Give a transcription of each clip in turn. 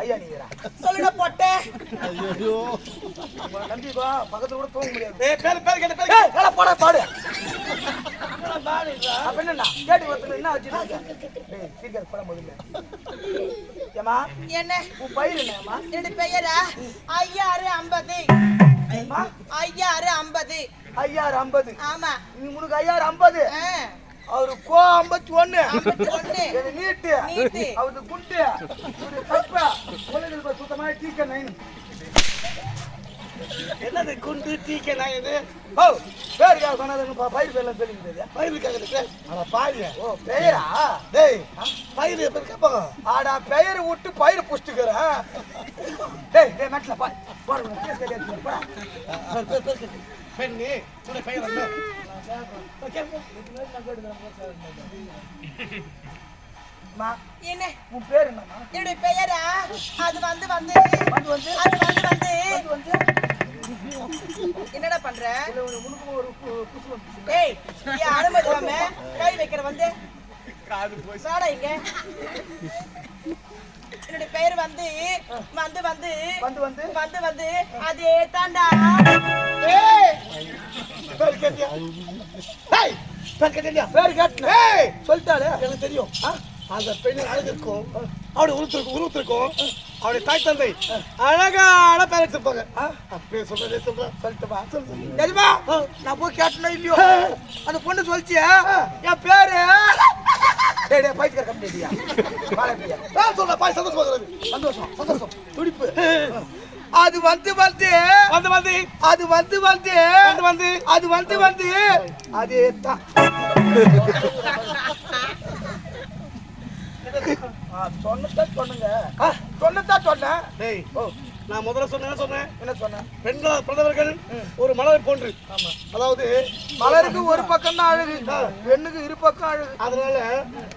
ஐயா நீரா சொல்லுடா பொட்டே. ஐயோ உங்களை நம்பி வா பக்கத்துல கூட தூங்க முடியாது. ஏய் பேர் பேர் கேட்ட பேர் ஏய் நல்லா போடா பாடு. அப்ப என்னண்ணா? கேட்டு ஒருத்தர் என்ன வச்சிருக்கீங்க ஏய் சீக்கிரம் போட முதல்ல. ஏமா என்ன? உன் பயிர் என்னம்மா? என்னுடைய பெயரா? ஐயாறு ஐம்பது. ஐயாறு ஐம்பது. ஐயாறு ஐம்பது. ஆமா. நீ உனக்கு ஐயாறு ஐம்பது. அவரு கோ ஐம்பத்தி ஒண்ணு. நீட்டு. நீட்டு. அவரு குண்டு. இவரு கப்ப உலகில் சுத்தமான டீக்க நைன் என்னது குண்டு? டீக்கே நான் இது? ஓ பேர் யார் சொன்னதுன்னு பயிர் பேர்லாம் சொல்லிக்கிட்டு பயிர் கேக்குது அட பாருங்க. ஓ பெயரா டேய் பயிர் பேர் கேப்பாங்க ஆடா பெயர் விட்டு பயிர் புஷ்டுக்கிறேன் டேய் டேய் மெட்ல பா. போடுங்க கேஸ் கட்டி எடுத்துட்டு போடா பேர் பேர் பேர் கேட்டு. பெண்ணு பெயர் என்ன அம்மா, என்ன? உன் பேர் என்னம்மா என்னுடைய பெயரா? அது வந்து வந்து. வந்து வந்து. அது வந்து வந்து. வந்து வந்து. என்னடா பண்ற? உனக்கு ஒரு குசு வந்துச்சு. ஏய் ஏன் அனுமதி இல்லாம கை வைக்கிற வந்து. காது போய் இங்க. என்னுடைய பெயர் வந்து வந்து வந்து. வந்து வந்து. வந்து வந்து. அதே தாண்டா. ஏய்! டேய் பேர் கேட்டியா பேர் கேட்டேன் ஏய் சொல்லிட்டாளே எனக்கு தெரியும். அந்த பெண்ணு அழகு இருக்கும் அவருடைய உருவத்திற்கும் உருவத்திற்கும் அவருடைய தாய் தந்தை. அழகான பேர் வச்சிருப்பாங்க அப்படியே சொல்றதே சொல்றேன் சொல்லட்டுமா சொல்லு எதுமா நான் போய் கேட்டனோ இல்லையோ? அந்த பொண்ணு சொல்லிச்சியா? என் பேரு? டேய் பைத்தியக்கார கம்பெனியா? பாலப்பியா சொல்றேன் பாய் சந்தோஷமா சந்தோஷம் சந்தோஷம். துடிப்பு. அது வந்து வந்து. வந்து வந்து. அது வந்து வந்து. வந்து வந்து. அது வந்து வந்து. அதே தான் சொன்னதான் சொன்னுங்க சொன்னதான் சொன்னேன். டேய் ஓ. நான் முதல்ல சொன்னேன் சொன்னேன்? என்ன சொன்னேன்? பெண்கள் பிறந்தவர்கள் ஒரு மலரை போன்று. ஆமா. அதாவது மலருக்கு ஒரு பக்கம் தான் அழகு பெண்ணுக்கு இரு பக்கம் அழகு. அதனால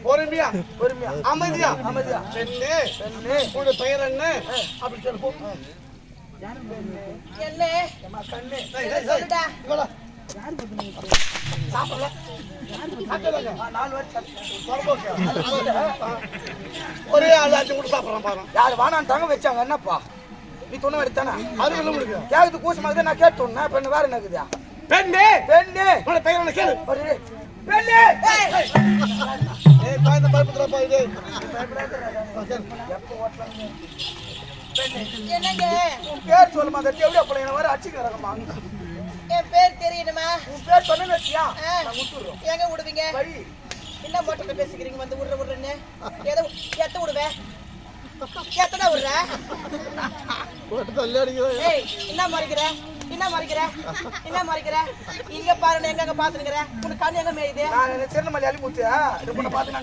பொறுமையா பொறுமையா. அமைதியா. அமைதியா. பெண்ணு பெண்ணு. உன்னோட பெயர் என்ன? அப்படி சொல்லு. ஒரே ஆள் அஞ்சு கூட சாப்பிட்றான் பாரு. யார் வானான்ட்டாங்க வச்சாங்க என்னப்பா? நீ துணை எடுத்தானே அது என்ன உங்களுக்கு கேக்குது கூசமாக நான் கேட்டோன்னே பெண்ணு வேற என்னக்குதா பெண்ணு! பெண்ணு! உன்னோட பெயர் என்ன கேளு. பெண்ணு! ஏய்! குழந்தை பயப்படுறப்பா இது. எப்போ ஓட்டலாங்க என்னங்க? உன் பேர் சொல்லுமா அந்த தேவடியா பிள்ளைங்க வர அடிச்சுக்கிறமா என் பேர் தெரியணுமா? உன் பேர் சொன்னு வச்சியா? எங்க விடுவீங்க? என்ன மோட்டர்ல பேசிக்கிறீங்க? வந்து விடுற விடுறேன்னு எதை எத்த விடுவேன் எத்தனை விடுற? தள்ளி அடிக்கிறேன் ஏய் என்ன மறைக்கிற? என்ன மறைக்கிற? என்ன மறைக்கிற? இங்க பாரு நான் எங்க பாத்துருக்கிற உனக்கு கண்ணு எங்க மேயுது? நான் சின்ன மலையாளி மூச்சு. இது பண்ண பார்த்து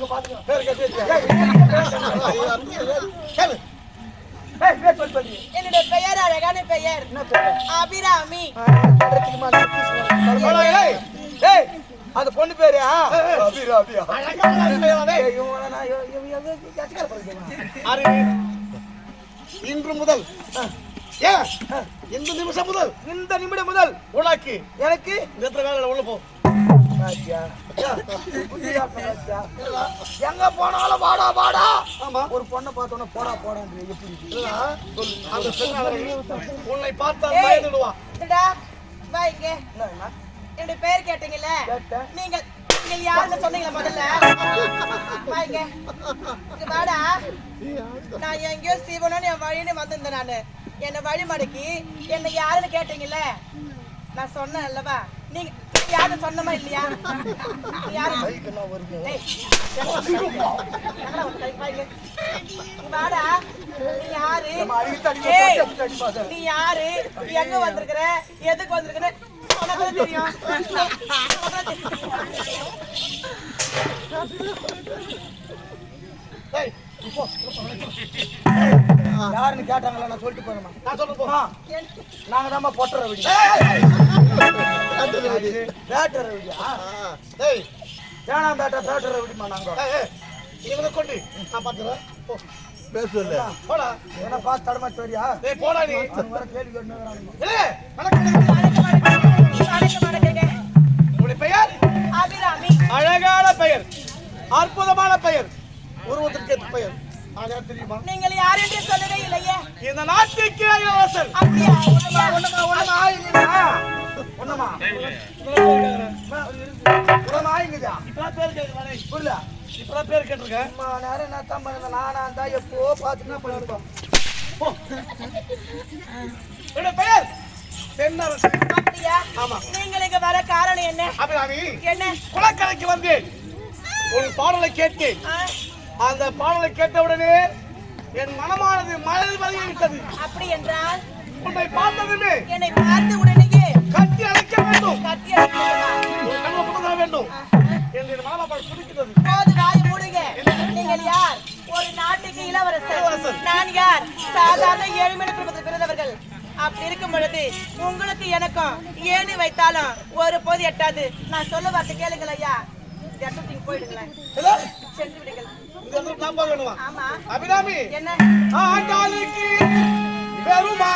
என்னுடைய பெயர் அழகான பெயர் அபிராமி அந்த பொண்ணு பேரு ஆ? அபிரா, அபிரா. ஏய், இவன் நான் இவன் இவன் இவன் கட்சிக்கார பையன். அரு இன்று முதல் இந்த நிமிஷம் முதல் இந்த நிமிடம் முதல் உனக்கு எனக்கு இந்த வேலை உள்ள போ. எங்க போனாலும் வாடா வாடா. ஆமா. ஒரு பொண்ணை பார்த்தோன்னே போடா போடான்னு எப்படி உன்னை என்ன என்ன? என்னுடைய பெயர் கேட்டீங்கல்ல? கேட்டேன். நீங்கள் நீங்கள் யாருன்னு சொன்னீங்களா முதல்ல? வா இங்க. இங்க வாடா. நான் எங்கேயோ சீவனும் என் வழின்னு வந்திருந்தேன் நானு. என்னை வழி மடக்கி என்னை யாருன்னு கேட்டீங்கல்ல? நான் சொன்னேன் அல்லவா? நீங்க யாரும் சொன்னமா இல்லையா? நீ யாரு? கைக்கெல்லாம் வருது. ஏய், எங்கடா வந்து கை- வா இங்க. இங்க வாடா. நீ யாரு. நீ யாரு? நீ எங்க வந்திருக்கிற? எதுக்கு வந்திருக்கிற? உனக்கு தெரியும். யாருன்னு கேட்டாங்களா? நான் சொல்லிட்டு போறேன் நான் சொல்ல நாங்க தான் பொட்டுற விடி. பேட்டர விடியா? ஏய் ஏனா பேட்டர் பேட்டர விடிமா நாங்க? ஏய், ஏய், இவனை கொண்டு நான் பார்த்துக்கிறேன் போ. பேசல போடா. என்ன பார்த்து தடமாட்டு வரியா ஏய் போடா நீ. வர கேள்வி கேட்டு ஏய். வணக்கம், வணக்கங்க. உங்களுடைய பெயர்? அபிராமி அழகான பெயர். அற்புதமான பெயர். உருவத்திற்கு ஏற்ற பெயர். ஆனா தெரியுமா? நீங்கள் யார் என்று சொல்லவே இல்லை இந்த நாட்டுக்கு இளவரசர். அப்படியா? ஒண்ணுமா ஒண்ணுமா ஒண்ணுமா? ஒண்ணுமா? ஒண்ணுமா? ஆயிங்குதா இப்பதான் பேர் கேட்கிறேன் புரியல? இப்பதான் பேர் கேட்டிருக்கேன் அம்மா நேரம் என்ன தான் பண்ணுங்க நானா இருந்தா எப்போ பார்த்துன்னா பண்ணிருக்கோம் என்னோட பெயர்? தென்னரசு. அப்படியா? ஆமா. நீங்கள் இங்க வர காரணம் என்ன? அபிராமி என்ன? குளக்கரைக்கு வந்தேன். ஒரு பாடலை கேட்டேன். ஆ, அந்த பாடலை கேட்டவுடனே என் மனமானது மலர் வலிய விட்டது அப்படி என்றால்? உன்னை பார்த்ததுமே என்னை பார்த்த வேண்டும் யார்? ஒரு நாட்டுக்கு இளவரசர். நான் யார்? சாதாரண ஏழ்மையான பிறந்தவர்கள். அப்படி இருக்கும் உங்களுக்கு எனக்கும் ஏணி வைத்தாலும் ஒரு போது எட்டாது. நான் சொல்ல வார்த்தை கேளுங்கள் ஐயா. போயிடுங்களேன். சென்று விடுங்கள். என்ன? பெருமா